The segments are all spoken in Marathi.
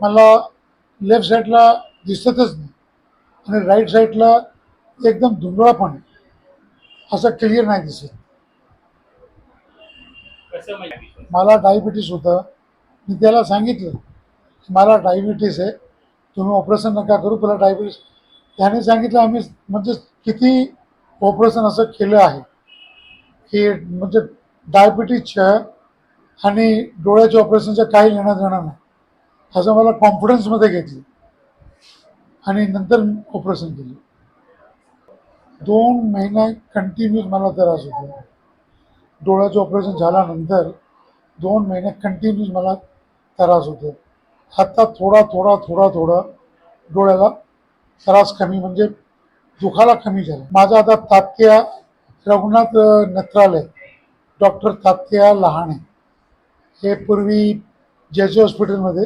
मला लेफ्ट साईडला दिसतच नाही. आणि राईट साईडला एकदम धुंदळा पण. असं क्लिअर नाही दिसत. मला डायबिटीस होतं. मी त्याला सांगितलं मला डायबिटीस आहे. तुम्ही ऑपरेशन नका करू. तुला डायबिटीस त्याने सांगितलं आम्ही म्हणजे किती ऑपरेशन असं केलं आहे. की म्हणजे डायबिटीसच्या आणि डोळ्याच्या ऑपरेशनच्या काही लेण्यात येणार नाही. असं मला कॉन्फिडन्समध्ये घेतलं. आणि नंतर ऑपरेशन केलं. दोन महिने कंटिन्यूस मला त्रास होतो. डोळ्याचं ऑपरेशन झाल्यानंतर दोन महिने कंटिन्यूस मला त्रास होतो. आत्ता थोडा थोडा थोडा थोडा डोळ्याला त्रास कमी म्हणजे दुखाला कमी झाला. माझा आता तात्या रघुनाथ नेत्रालय डॉक्टर तात्या लहाणे हे पूर्वी जे जे हॉस्पिटलमध्ये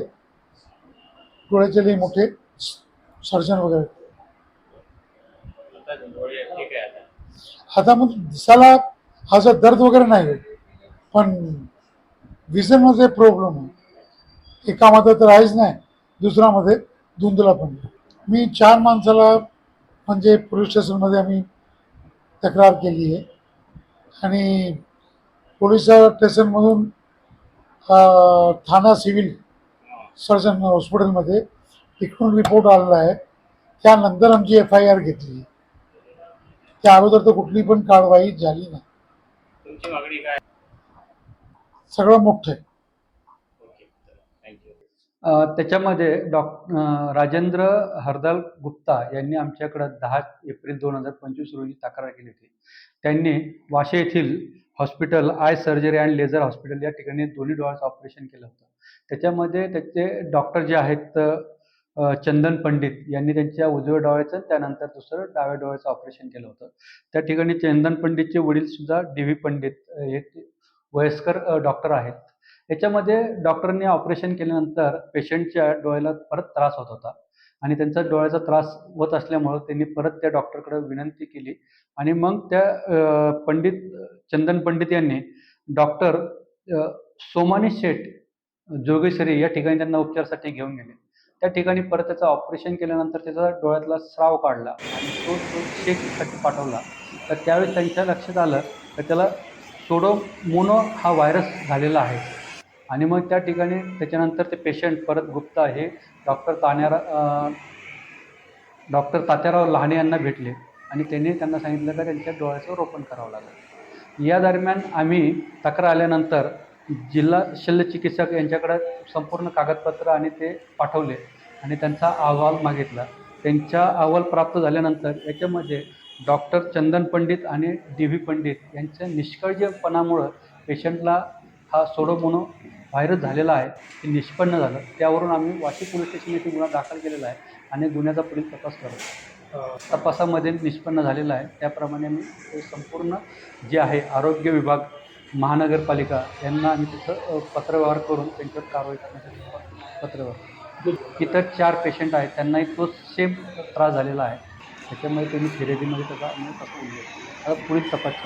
डोळ्याचे लई मोठे सर्जन वगैरे. आता मग दिसायला असं दर्द वगैरे नाही पण विजनमध्ये प्रॉब्लेम आहे एकामध्ये तर आहेच नाही दुसऱ्यामध्ये धुंदला पण. मी चार माणसाला म्हणजे पोलीस स्टेशनमध्ये आम्ही तक्रार केली आहे. आणि पोलीस स्टेशनमधून ठाणा सिव्हिल सर्जन हॉस्पिटलमध्ये तिकडून रिपोर्ट आलेला आहे. त्यानंतर आमची एफ आय आर घेतली. त्या अगोदर तर कुठली पण कारवाई झाली नाही. तुमची मागणी काय? सगळं मोठं आहे. त्याच्यामध्ये डॉक अ, राजेंद्र हरदाल गुप्ता यांनी आमच्याकडं दहा एप्रिल दोन हजार पंचवीस रोजी तक्रार केली होती. त्यांनी वाशे येथील hospital eye surgery and laser hospital या ठिकाणी दोन्ही डोळ्याचं ऑपरेशन केलं होतं. त्याच्यामध्ये त्याचे डॉक्टर जे आहेत चंदन पंडित यांनी त्यांच्या उजव्या डोळ्याचं त्यानंतर दुसरं डाव्या डोळ्याचं ऑपरेशन केलं होतं. त्या ठिकाणी चंदन पंडितचे वडीलसुद्धा डी व्ही पंडित हे वयस्कर डॉक्टर आहेत. याच्यामध्ये डॉक्टरांनी ऑपरेशन केल्यानंतर पेशंटच्या डोळ्याला परत त्रास होत होता आणि त्यांचा डोळ्याचा त्रास होत असल्यामुळं त्यांनी परत त्या डॉक्टरकडे विनंती केली आणि मग त्या पंडित चंदन पंडित यांनी डॉक्टर सोमानी शेठ जोगेश्वरी या ठिकाणी त्यांना उपचारासाठी घेऊन गेले. त्या ठिकाणी परत त्याचं ऑपरेशन केल्यानंतर त्याचा डोळ्यातला स्राव काढला आणि तो तो चेकसाठी पाठवला तर त्यावेळेस त्यांच्या लक्षात आलं तर त्याला सोडोमोनो हा व्हायरस झालेला आहे. आणि मग त्या ठिकाणी त्याच्यानंतर ते पेशंट परत गुप्ता हे डॉक्टर तान्यारा डॉक्टर तात्याराव लहाने यांना भेटले आणि त्यांनी त्यांना सांगितलं का त्यांच्या डोळ्याचं रोपण करावं लागलं. या दरम्यान आम्ही तक्रार आल्यानंतर जिल्हा शल्य चिकित्सक यांच्याकडे संपूर्ण कागदपत्र आणि ते पाठवले आणि त्यांचा अहवाल मागितला. त्यांचा अहवाल प्राप्त झाल्यानंतर याच्यामध्ये डॉक्टर चंदन पंडित आणि डी व्ही पंडित यांच्या निष्काळजीपणामुळं पेशंटला हा सोडोमोनो व्हायरस झालेला आहे ते निष्पन्न झालं. त्यावरून आम्ही वाशी पोलीस स्टेशन येथे गुन्हा दाखल केलेला आहे आणि गुन्ह्याचा पुढील तपास करतो. तपासामध्ये निष्पन्न झालेला आहे. त्याप्रमाणे आम्ही ते संपूर्ण जे आहे आरोग्य विभाग महानगरपालिका यांना आम्ही तिथं पत्रव्यवहार करून त्यांच्यावर कारवाई करण्यासाठी पत्रव्यवहार. इतर चार पेशंट आहेत त्यांनाही तोच सेम त्रास झालेला आहे. त्याच्यामुळे त्यांनी खरेदीमध्ये त्याचा आम्ही तसं उल्लेख आता पुढील तपास